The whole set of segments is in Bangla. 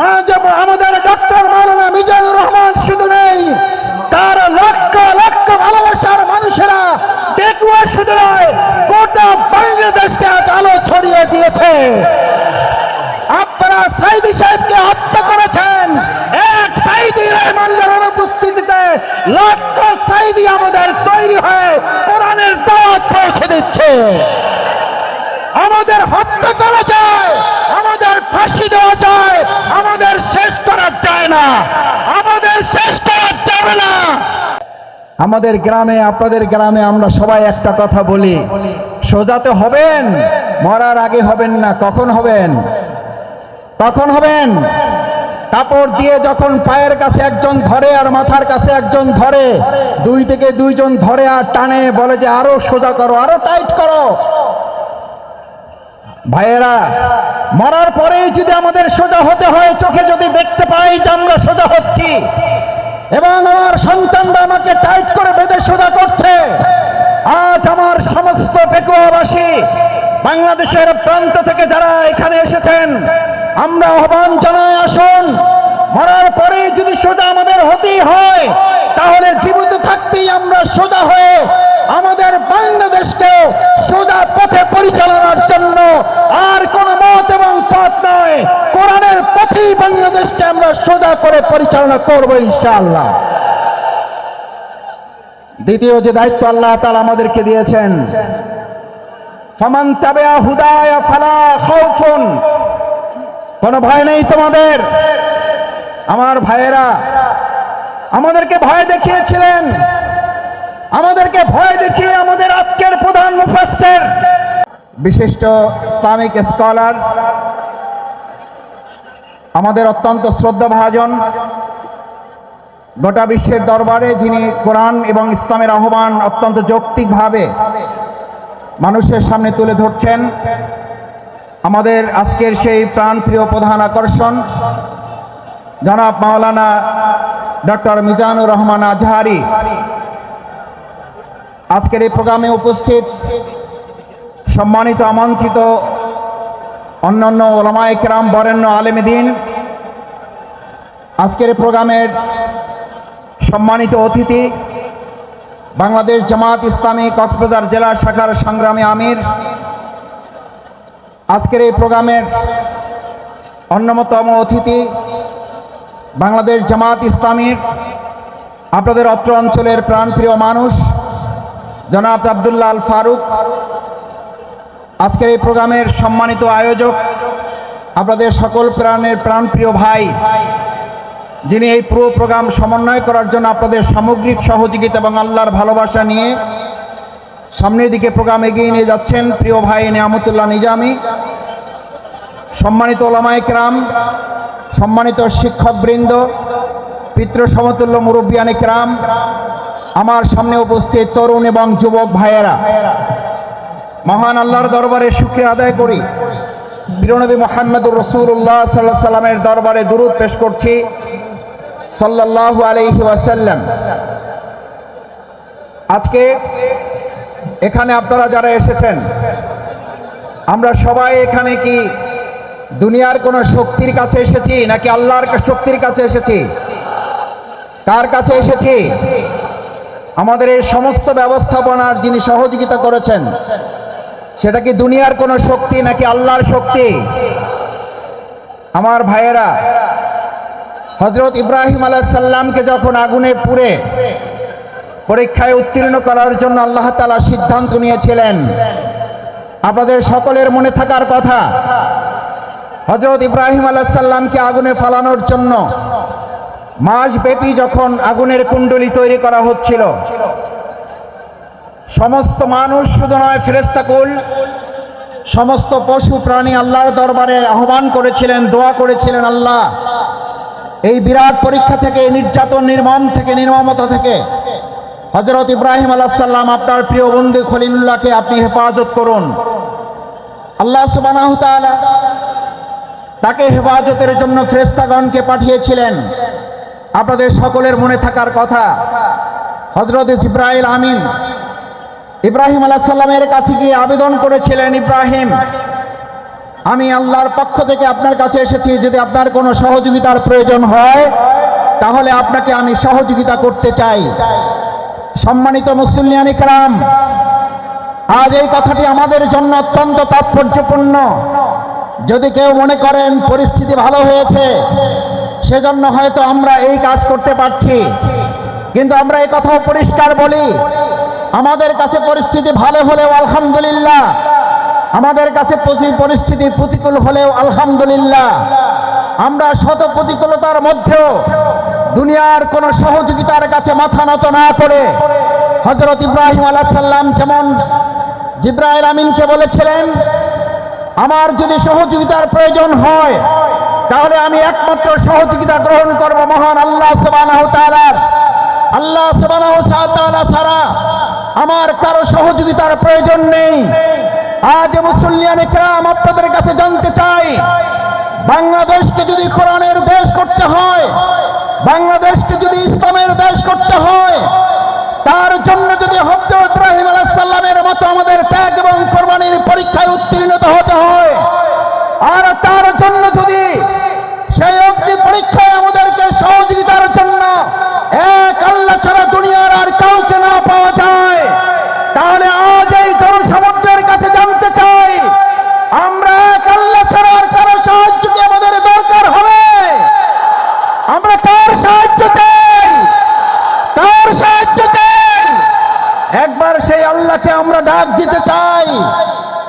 আমাদের ডক্টর মাওলানা মিজানুর রহমান, শুধু নেই। তার লক্ষ লক্ষ ভালোবাসার মানুষেরা পেকুয়া শুধু নয়, গোটা বাংলাদেশকে আজ আলো ছড়িয়ে দিয়েছে। আপনারা সাইদি সাহেবকে হত্যা করেছেন। এক সাইদি রহমানের অনুপস্থিতিতে লক্ষ সাইদি আমাদের তৈরি হয়ে কোরআনের দাওয়াত পৌঁছে দিচ্ছে। আমাদের হত্যা করা যায়, আমাদের ফাঁসি দেওয়া না। আমাদের শেষ করা যাবে না। আমাদের গ্রামে, আপনাদের গ্রামে আমরা সবাই একটা কথা বলি। সোজাতে হবেন, মরার আগে হবেন না, কখন হবেন? কখন হবেন? কাপড় দিয়ে যখন পায়ের কাছে একজন ধরে আর মাথার কাছে একজন ধরে, দুই থেকে দুইজন ধরে আর টানে, বলে যে আরও সোজা করো, আরও টাইট করো। ভাইয়েরা, মরার পরেই যদি আমাদের সোজা হতে হয়, চোখে যদি দেখতে পাই যে আমরা সোজা হচ্ছি, এবং আমার সন্তানরা আমাকে টাইট করে বেঁধে সোজা করছে, আজ আমার সমস্ত পেকুয়াবাসী বাংলাদেশের প্রান্ত থেকে যারা এখানে এসেছেন, আমরা আহ্বান জানাই, আসুন, মরার পরে যদি সোজা আমাদের হতেই হয়, তাহলে জীবিত থাকতেই আমরা সোজা হয়ে আমাদের বাংলাদেশকে সোজা পথে পরিচালনার জন্য আর কোন মত এবং পথ নয় কোরআনের পথেই বাংলাদেশকে আমরা সোজা করে পরিচালনা করব ইনশাআল্লাহ। দ্বিতীয় যে দায়িত্ব আল্লাহ তাআলা আমাদেরকে দিয়েছেন, ফামান তাবিআ হুদায়া ফালা খাউফুন। কোনো ভয় নেই তোমাদের? আমার ভাইয়েরা, আমাদেরকে ভয় দেখিয়েছিলেন। আমাদেরকে ভয় দেখিয়ে আমাদের আজকের প্রধান মুফাসসির। বিশিষ্ট ইসলামিক স্কলার, আমাদের অত্যন্ত শ্রদ্ধাভাজন গোটা বিশ্বের দরবারে যিনি কোরআন এবং ইসলামের আহ্বান অত্যন্ত যৌক্তিকভাবে মানুষের সামনে তুলে ধরছেন, আমাদের আজকের সেই প্রাণপ্রিয় প্রধান আকর্ষণ, জনাব মাওলানা ডক্টর মিজানুর রহমান আজহারি। আজকের এই প্রোগ্রামে উপস্থিত সম্মানিত, আমন্ত্রিত অন্যান্য ওলামায় কেরাম, বরেণ্য আলেমদিন আজকের এই প্রোগ্রামের সম্মানিত অতিথি বাংলাদেশ জামাত ইসলামী কক্সবাজার জেলা শাখার সংগ্রামী আমির। আজকের এই প্রোগ্রামের অন্যতম অতিথি বাংলাদেশ জামাত ইসলামীর আপনাদের অত্র অঞ্চলের প্রাণপ্রিয় মানুষ জনাব আবদুল্লাহ আল ফারুক, আজকের এই প্রোগ্রামের সম্মানিত আয়োজক, আপনাদের সকল প্রাণের প্রাণপ্রিয় ভাই, যিনি এই পুরো প্রোগ্রাম সমন্বয় করার জন্য আপনাদের সামগ্রিক সহযোগিতা এবং আল্লাহর ভালোবাসা নিয়ে সামনের দিকে প্রোগ্রাম এগিয়ে নিয়ে যাচ্ছেন প্রিয় ভাই নিয়ামতুল্লাহ নিজামি, সম্মানিত ওলামায় কেরাম, সম্মানিত শিক্ষকবৃন্দ পিতৃ সমতুল্য মুরব্বিয়ানে কেরাম আমার সামনে উপস্থিত তরুণ এবং যুবক ভাইয়েরা, মহান আল্লাহর দরবারে শুক্রিয়া আদায় করি। বীরনবী মোহাম্মদুর রসুল্লাহ সাল্লাহ সাল্লামের দরবারে দুরুদ পেশ করছি। সাল্লাল্লাহু আলাইহি ওয়াসাল্লাম। আজকে এখানে আপনারা যারা এসেছেন, আমরা সবাই এখানে কি দুনিয়ার কোনো শক্তির কাছে এসেছি নাকি আল্লাহর শক্তির কাছে এসেছি? কার কাছে এসেছি? আমাদের এই সমস্ত ব্যবস্থাপনার যিনি সহযোগিতা করেছেন, সেটা কি দুনিয়ার কোনো শক্তি নাকি আল্লাহর শক্তি? আমার ভাইয়েরা হজরত ইব্রাহিম আলাইসাল্লামকে যখন আগুনে পুড়ে পরীক্ষায় উত্তীর্ণ করার জন্য আল্লাহ তালা সিদ্ধান্ত নিয়েছিলেন, আপনাদের সকলের মনে থাকার কথা হজরত ইব্রাহিম আলাইসাল্লামকে আগুনে ফালানোর জন্য মাসব্যাপী যখন আগুনের কুণ্ডলী তৈরি করা হচ্ছিল, সমস্ত মানুষ শুধু নয় ফেরেস্তাকুল সমস্ত পশু প্রাণী আল্লাহর দরবারে আহ্বান করেছিলেন, দোয়া করেছিলেন, আল্লাহ, এই বিরাট পরীক্ষা থেকে নির্যাতন নির্মম থেকে, নির্মমতা থেকে হজরত ইব্রাহিম আলাহাল্লাম আপনার প্রিয় বন্ধু খলিলুল্লাহকে আপনি হেফাজত করুন। আল্লাহ সুবানাহ তাকে হেফাজতের জন্য ফ্রেস্তাগণকে পাঠিয়েছিলেন। আপনাদের সকলের মনে থাকার কথা। হজরত ইব্রাহিম আমিন ইব্রাহিম আলাহ সাল্লামের কাছে গিয়ে আবেদন করেছিলেন, ইব্রাহিম, আমি আল্লাহর পক্ষ থেকে আপনার কাছে এসেছি। যদি আপনার কোনো সহযোগিতার প্রয়োজন হয়, তাহলে আপনাকে আমি সহযোগিতা করতে চাই। সম্মানিত মুসলিয়ান ইকরাম, আজ এই কথাটি আমাদের জন্য অত্যন্ত তাৎপর্যপূর্ণ। যদি কেউ মনে করেন, পরিস্থিতি ভালো হয়েছে। সেজন্য হয়তো আমরা এই কাজ করতে পারছি। কিন্তু আমরা এই কথাও পরিষ্কার বলি, আমাদের কাছে পরিস্থিতি ভালো হলেও আলহামদুলিল্লাহ, আমাদের কাছে পরিস্থিতি প্রতিকূল হলেও আলহামদুলিল্লাহ। আমরা শত প্রতিকূলতার মধ্যেও দুনিয়ার কোনো সহযোগিতার কাছে মাথা নত না করে হজরত ইব্রাহিম আলাহ সাল্লাম যেমন জিব্রাইল আমিনকে বলেছিলেন, আমার যদি সহযোগিতার প্রয়োজন হয় তাহলে আমি একমাত্র সহযোগিতা গ্রহণ করব মহান আল্লাহ তাআলার আল্লাহ সুবহানাহু তাআলা ছাড়া আমার কারও সহযোগিতার প্রয়োজন নেই। আজ মুসল্লিয়ান ইকরাম আপনাদের কাছে জানতে চাই, বাংলাদেশকে যদি কোরআনের দেশ করতে হয়, বাংলাদেশকে যদি ইসলামের দেশ করতে হয়, তার জন্য যদি হব্দ ইব্রাহিম আলাহ সাল্লামের মতো আমাদের ত্যাগ এবং কোরবানির পরীক্ষায় উত্তীর্ণ হতে হয় আর তার জন্য যদি সেই অগ্নি পরীক্ষায় আমাদেরকে সহযোগিতার জন্য এক আল্লাহ ছাড়া দুনিয়ার আর কাউকে না পাওয়া যায়, তাহলে আজ এই জনসমুদ্রের কাছে জানতে চাই, আমরা এক আল্লাহ ছাড়া আর কারও সাহায্য কি আমাদের দরকার হবে? আমরা কার সাহায্য চাই? কার সাহায্য চাই? একবার সেই আল্লাহকে আমরা ডাক দিতে চাই।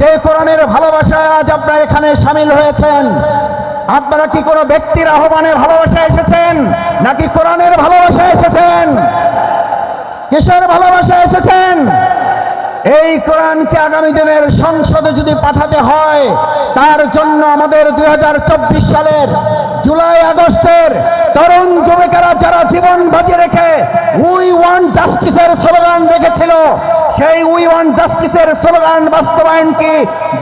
যে কোরআনের ভালোবাসায় আজ আপনারা এখানে সামিল হয়েছেন, আপনারা কি কোনো ব্যক্তির আহ্বানে ভালোবাসা এসেছেন, নাকি কোরআনের ভালোবাসা এসেছেন? কিসের ভালোবাসা এসেছেন? এই কোরআনকে আগামী দিনের সংসদে যদি পাঠাতে হয়, তার জন্য আমাদের দুই হাজার চব্বিশ সালের জুলাই আগস্টের তরুণ যুবকেরা যারা জীবন বাজি রেখে উই ওয়ান জাস্টিসের স্লোগান রেখেছিল সেই উই ওয়ান জাস্টিসের স্লোগান বাস্তবায়ন কি?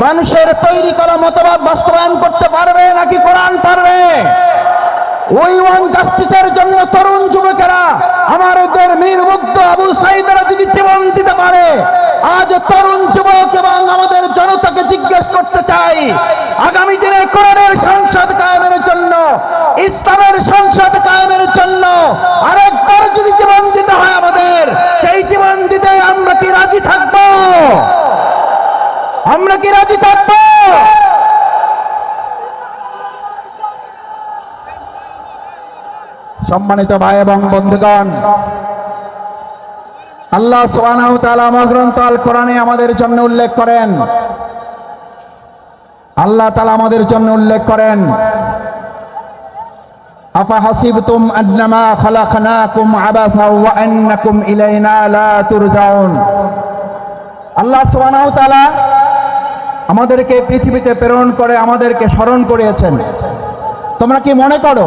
মানুষের তৈরি করা মতবাদ বাস্তবায়ন করতে পারবে নাকি কোরআন পারবে? ওই ওয়ান জাস্টিসের জন্য তরুণ যুবকেরা আমাদের মীর মুগ্ধ আবু সাইদারা যদি জীবন দিতে পারে, আজ তরুণ যুবক এবং আমাদের জনতাকে জিজ্ঞেস করতে চাই আগামী দিনে কোরআনের সংসদ কায়েমের জন্য ইসলামের সংসদ কায়েমের জন্য আরেকবার যদি জীবন দিতে হয় আমাদের সেই জীবন দিতে আমরা কি রাজি থাকব আমরা কি রাজি থাকব সম্মানিত ভাই এবং বন্ধুগণ, আল্লাহ আল কোরআনে আমাদের জন্য উল্লেখ করেন। আল্লাহ তাআলা আমাদের জন্য উল্লেখ করেন আমাদেরকে পৃথিবীতে প্রেরণ করে আমাদেরকে স্মরণ করিয়েছেন। তোমরা কি মনে করো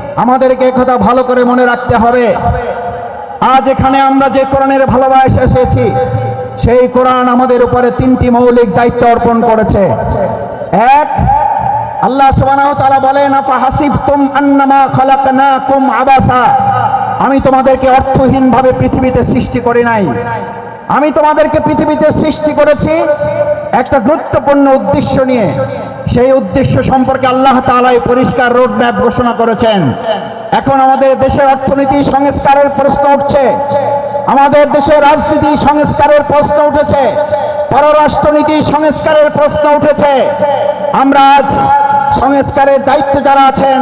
আমাদেরকে কথা ভালো করে মনে রাখতে হবে। আজ এখানে আমরা যে কোরআনের ভালোবাসা এসেছি, সেই কোরআন আমাদের উপরে তিনটি মৌলিক দায়িত্ব অর্পণ করেছে। এক, আল্লাহ সুবহানাহু তাআলা বলেন আফা হাসিবতুম আন্নামা খালাকনাকুম আবাসা। আমি তোমাদেরকে অর্থহীনভাবে পৃথিবীতে সৃষ্টি করি নাই। আমি তোমাদেরকে পৃথিবীতে সৃষ্টি করেছি একটা গুরুত্বপূর্ণ উদ্দেশ্য নিয়ে, সেই উদ্দেশ্য সম্পর্কে আল্লাহ তাআলাই পরিষ্কার রোড ম্যাপ ঘোষণা করেছেন। এখন আমাদের দেশের অর্থনীতি সংস্কারের প্রশ্ন উঠছে। আমাদের দেশের রাজনীতি সংস্কারের প্রশ্ন উঠেছে। পররাষ্ট্রনীতি সংস্কারের প্রশ্ন উঠেছে। আমরা আজ সংস্কারের দায়িত্বে যারা আছেন,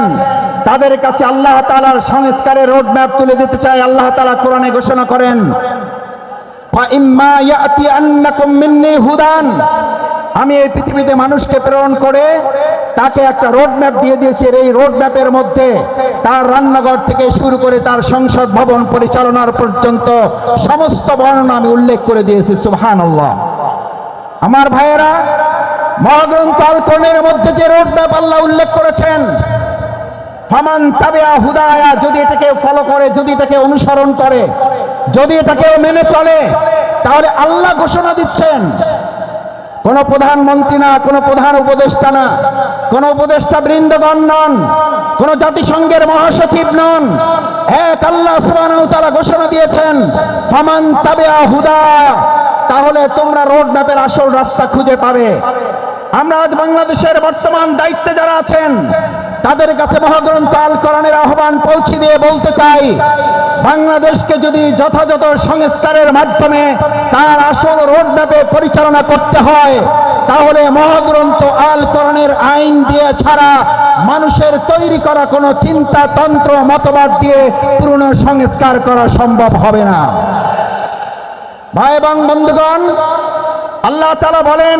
তাদের কাছে আল্লাহ তাআলার সংস্কারের রোড ম্যাপ তুলে দিতে চাই। আল্লাহ তাআলা কোরআনে ঘোষণা করেন আমি এই পৃথিবীতে মানুষকে প্রেরণ করে তাকে একটা রোড ম্যাপ দিয়ে দিয়েছি এই রোড ম্যাপের মধ্যে তার রান্নাঘর থেকে শুরু করে তার সংসদ ভবন পরিচালনার পর্যন্ত সমস্ত বর্ণনা আমি উল্লেখ করে দিয়েছি সুবহান আমার ভাইয়েরা, মহাগ্রন্থ আল কোরআনের মধ্যে যে রোড ম্যাপ আল্লাহ উল্লেখ করেছেন, ফামান তাবিয়া হুদায়া, যদি এটাকে ফলো করে, যদি এটাকে অনুসরণ করে যদি এটাকে মেনে চলে, তাহলে আল্লাহ ঘোষণা দিচ্ছেন। কোন প্রধানমন্ত্রী না, কোন প্রধান উপদেষ্টা না, কোন উপদেষ্টা বৃন্দগণ নন, কোন জাতিসংঘের মহাসচিব নন। এক আল্লাহ তাআলা ঘোষণা দিয়েছেন, ফামান তাবিয়া হুদা তাহলে তোমরা রোড ম্যাপের আসল রাস্তা খুঁজে পাবে। আমরা আজ বাংলাদেশের বর্তমান দায়িত্বে যারা আছেন তাদের কাছে মহাগ্রন্থ আল কোরআনের আহ্বান পৌঁছে দিয়ে বলতে চাই, বাংলাদেশকে যদি যথাযথ সংস্কারের মাধ্যমে তার আসল রোডম্যাপে পরিচালনা করতে হয়, তাহলে মহাগ্রন্থ আল কোরআনের আইন দিয়ে ছাড়া মানুষের তৈরি করা কোনো চিন্তা, তন্ত্র, মতবাদ দিয়ে পুরনো সংস্কার করা সম্ভব হবে না। ভাই এবং বন্ধুগণ, আল্লাহ তালা বলেন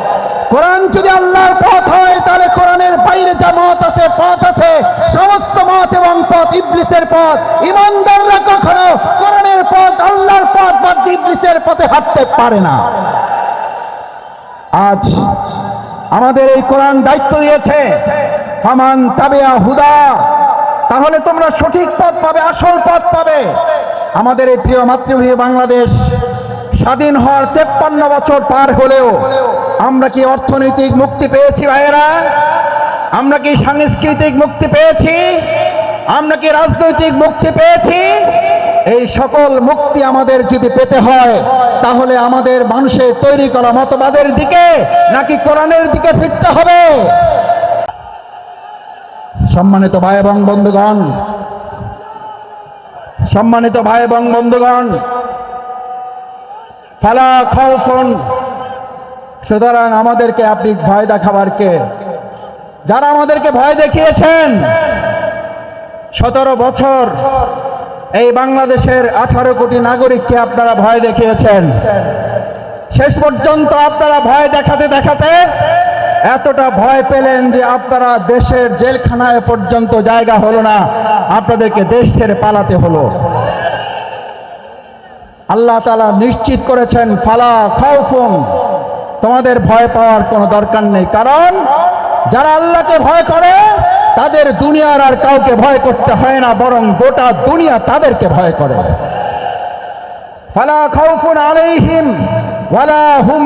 কোরআন যদি আল্লাহর পথ হয়, তাহলে কোরআনের বাইরে যা মত আছে, পথ আছে। সমস্ত মত এবং পথ ইবলিসের পথ। ইমানদাররা কখনো কোরআনের পথ, আল্লাহর পথ বা ইবলিসের পথে হাঁটতে পারে না। আজ আমাদের এই কোরআন দায়িত্ব দিয়েছে ফামান তাবিয়া হুদা। তাহলে তোমরা সঠিক পথ পাবে, আসল পথ পাবে। আমাদের এই প্রিয় মাতৃভূমি বাংলাদেশ স্বাধীন হওয়ার তেপ্পান্ন বছর পার হলেও আমরা কি অর্থনৈতিক মুক্তি পেয়েছি ভাইয়েরা? আমরা কি সাংস্কৃতিক মুক্তি পেয়েছি? আমরা কি রাজনৈতিক মুক্তি পেয়েছি? এই সকল মুক্তি আমাদের যদি পেতে হয়, তাহলে আমাদের মানুষের তৈরি করা মতবাদের দিকে নাকি কোরআনের দিকে ফিরতে হবে? সম্মানিত ভাই এবং বন্ধুগণ, সম্মানিত ভাই এবং বন্ধুগণ, ফালা খাউফুন সুতরাং আমাদেরকে আপনি ভয় দেখাবার কে? যারা আমাদেরকে ভয় দেখিয়েছেন, সতেরো বছর এই বাংলাদেশের আঠারো কোটি নাগরিককে আপনারা ভয় দেখিয়েছেন। শেষ পর্যন্ত আপনারা ভয় দেখাতে দেখাতে এতটা ভয় পেলেন যে আপনারা দেশের জেলখানায় পর্যন্ত জায়গা হলো না, আপনাদেরকে দেশ ছেড়ে পালাতে হলো। আল্লাহ তালা নিশ্চিত করেছেন, ফালা খাউফুন তোমাদের ভয় পাওয়ার কোনো দরকার নেই। কারণ যারা আল্লাহকে ভয় করে, তাদের দুনিয়ার আর কাউকে ভয় করতে হয় না, বরং গোটা দুনিয়া তাদেরকে ভয় করে। ফালা খাউফুন আলাইহিম ওয়ালা হুম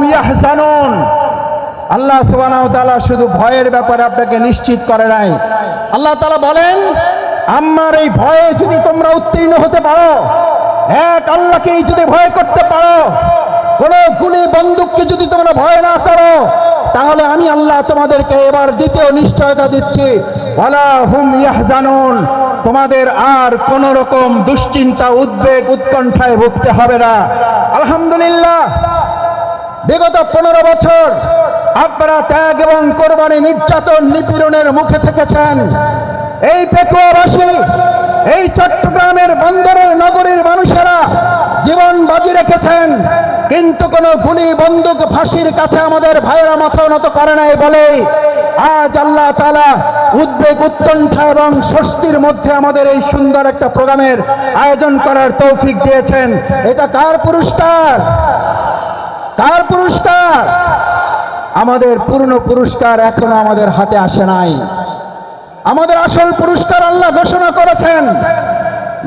আল্লাহ সুবহানাহু তাআলা শুধু ভয়ের ব্যাপারে আপনাকে নিশ্চিত করে নাই। আল্লাহ তাআলা বলেন, আমার এই ভয়ে যদি তোমরা উত্তীর্ণ হতে পারো, এক আল্লাহকেই যদি ভয় করতে পারো কোন গুলি বন্দুককে যদি তোমরা ভয় না করো, তাহলে আমি আল্লাহ তোমাদেরকে এবার দ্বিতীয় নিশ্চয়তা দিচ্ছি। ওয়ালা হুম তোমাদের আর কোন রকম দুশ্চিন্তা, উদ্বেগ, উৎকণ্ঠায় ভুগতে হবে না। আলহামদুলিল্লাহ, বিগত পনেরো বছর আপনারা ত্যাগ এবং কোরবানি নির্যাতন নিপীড়নের মুখে থেকেছেন। এই পেকুয়াবাসী, এই চট্টগ্রামের বন্দরের নগরীর মানুষেরা জীবন বাজি রেখেছেন, কিন্তু কোনো গুলি বন্দুক ফাঁসির কাছে আমাদের ভাইয়েরা মাথা নত করে নাই বলে আজ আল্লাহ তালা উদ্বেগ উৎকণ্ঠা এবং স্বস্তির মধ্যে আমাদের এই সুন্দর একটা প্রোগ্রামের আয়োজন করার তৌফিক দিয়েছেন। এটা কার পুরস্কার? কার পুরস্কার? আমাদের পূর্ণ পুরস্কার এখনও আমাদের হাতে আসে নাই। আমাদের আসল পুরস্কার আল্লাহ ঘোষণা করেছেন।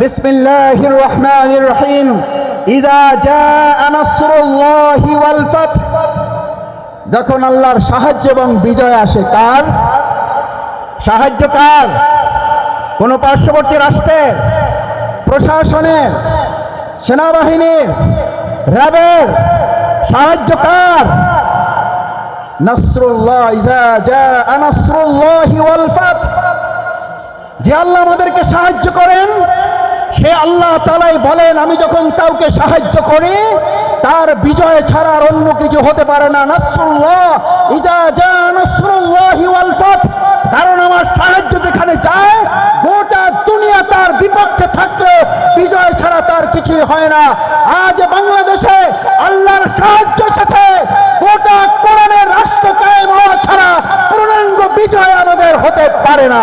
বিসমিল্লাহির রহমানির রহিম। যখন আল্লাহর সাহায্য এবং বিজয় আসে, কার? সাহায্য কার? কোন পার্শ্ববর্তী রাষ্ট্রের? প্রশাসনের? সেনাবাহিনীর? র্যাবের? সাহায্য কার? যে আল্লাহ আমাদেরকে সাহায্য করেন সে আল্লাহ তালাই বলেন, আমি যখন কাউকে সাহায্য করি, তার বিজয় ছাড়া আর অন্য কিছু হতে পারে না। কারণ আমার সাহায্য যেখানে যায়, গোটা দুনিয়া তার বিপক্ষে থাকলে বিজয় ছাড়া তার কিছুই হয় না। আজ বাংলাদেশে আল্লাহর সাহায্য এসেছে গোটা কোরআনের রাষ্ট্র কায়েম হওয়া ছাড়া পূর্ণাঙ্গ বিজয় আমাদের হতে পারে না।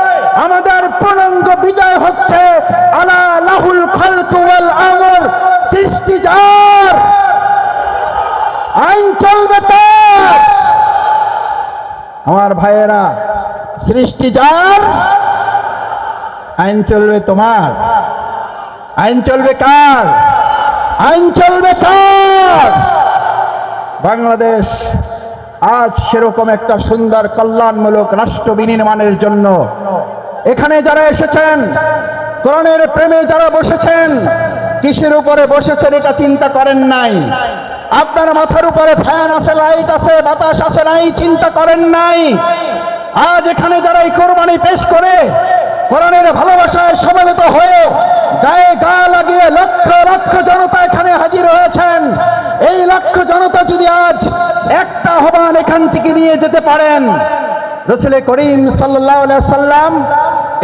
আমাদের পূর্ণাঙ্গ বিজয় হচ্ছে আলা লাহুল খালক ওয়াল আমর, সৃষ্টি যার। আইন চলবে আমার ভাইয়েরা, সৃষ্টি যার। আইন চলবে তোমার। আইন চলবে কার? আইন চলবে কার? বাংলাদেশ আজ সেরকম একটা সুন্দর কল্যাণমূলক রাষ্ট্র বিনির্মাণের জন্য এখানে যারা এসেছেন, কোরআনের প্রেমে যারা বসেছেন, কিসের উপরে বসেছেন এটা চিন্তা করেন নাই। আপনার মাথার উপরে ফ্যান আছে, লাইট আছে, বাতাস আছে, নাই, চিন্তা করেন নাই। আজ এখানে যারা এই কোরবানি পেশ করে, কোরআনের ভালোবাসায় সমবেত হয়ে গায়ে গা লাগিয়ে লক্ষ লক্ষ জনতা এখানে হাজির হয়েছেন। এই লক্ষ জনতা যদি আজ একটা আহ্বান এখান থেকে নিয়ে যেতে পারেন রসুল করিম সাল্লাম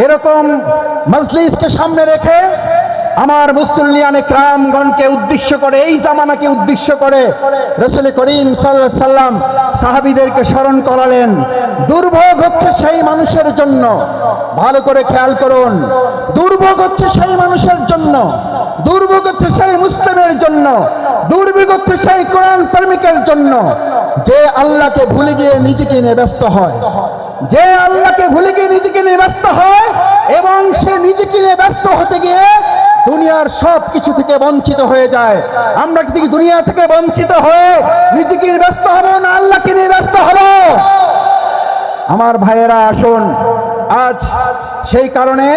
এরকম মজলিসকে সামনে রেখে আমার মুসল্লিয়ানে ক্রামগণকে উদ্দেশ্য করে, এই জামানাকে উদ্দেশ্য করে রসুল করিম সাল্লাহ সাল্লাম সাহাবিদেরকে স্মরণ করালেন। দুর্ভোগ হচ্ছে সেই মানুষের জন্য। ভালো করে খেয়াল করুন। দুর্ভোগ হচ্ছে সেই মানুষের জন্য। দুর্ভোগ হচ্ছে সেই মুসলিমের জন্য। দুর্ভোগ হচ্ছে সেই কোরআন প্রেমিকের জন্য। যে আল্লাহকে ভুলে গিয়ে নিজেকে নিয়ে ব্যস্ত হয়। যে আল্লাহকে ভুলে গিয়ে নিজেকে নিয়ে ব্যস্ত হয় এবং সে নিজেকে নিয়ে ব্যস্ত হতে গিয়ে দুনিয়ার সব কিছু থেকে বঞ্চিত হয়ে যায়। আমরা কি দুনিয়া থেকে বঞ্চিত হয়ে নিজেকে নিয়ে ব্যস্ত হব না আল্লাহকে নিয়ে ব্যস্ত হব? আমার ভাইয়েরা, আসুন। আজ সেই কারণে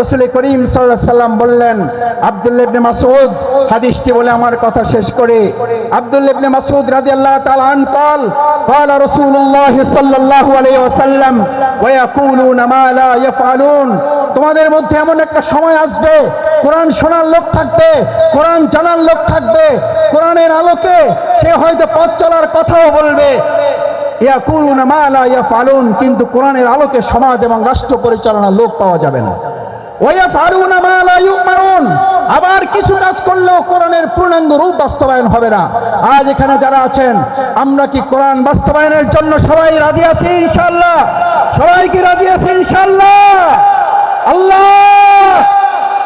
রসুল করিম সাল্লাহ সাল্লাম বললেন আব্দুল্লাহ ইবনে মাসউদ হাদিসটি বলে আমার কথা শেষ করে আব্দুল্লাহ ইবনে মাসউদ রাদিয়াল্লাহু তাআলা আন قال قال رسول الله صلى الله عليه وسلم ويقولون ما لا يفعلون তোমাদের মধ্যে এমন একটা সময় আসবে কোরআন শোনার লোক থাকবে কোরআন জানার লোক থাকবে কোরআনের আলোকে সে হয়তো পথ চলার কথাও বলবে কিন্তু কোরআনের আলোকে সমাজ এবং রাষ্ট্র পরিচালনার লোক পাওয়া যাবে না। আবার কিছু কাজ করলেও কোরআনের পূর্ণাঙ্গ রূপ বাস্তবায়ন হবে না। আজ এখানে যারা আছেন, আমরা কি কোরআন বাস্তবায়নের জন্য সবাই রাজি আছি ইনশাআল্লাহ? সবাই কি রাজি আছি ইনশাআল্লাহ? আল্লাহ!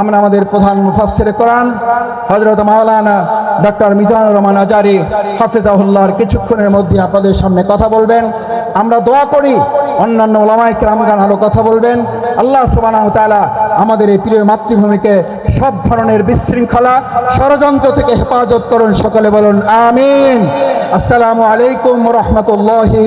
আমরা আমাদের প্রধান মুফাসসির কোরআন হজরত মাওলানা ডক্টর মিজানুর রহমান আজারি হাফিজাহুল্লাহর কিছুক্ষণের মধ্যে আপনাদের সামনে কথা বলবেন। আমরা দোয়া করি, অন্যান্য ওলামায়ে কেরামগান আরও কথা বলবেন। আল্লাহ সুবহানাহু ওয়া তাআলা আমাদের এই প্রিয় মাতৃভূমিকে সব ধরনের বিশৃঙ্খলা, ষড়যন্ত্র থেকে হেফাজত করুন, সকলে বলুন, আমিন। আসসালামু আলাইকুম রাহমাতুল্লাহি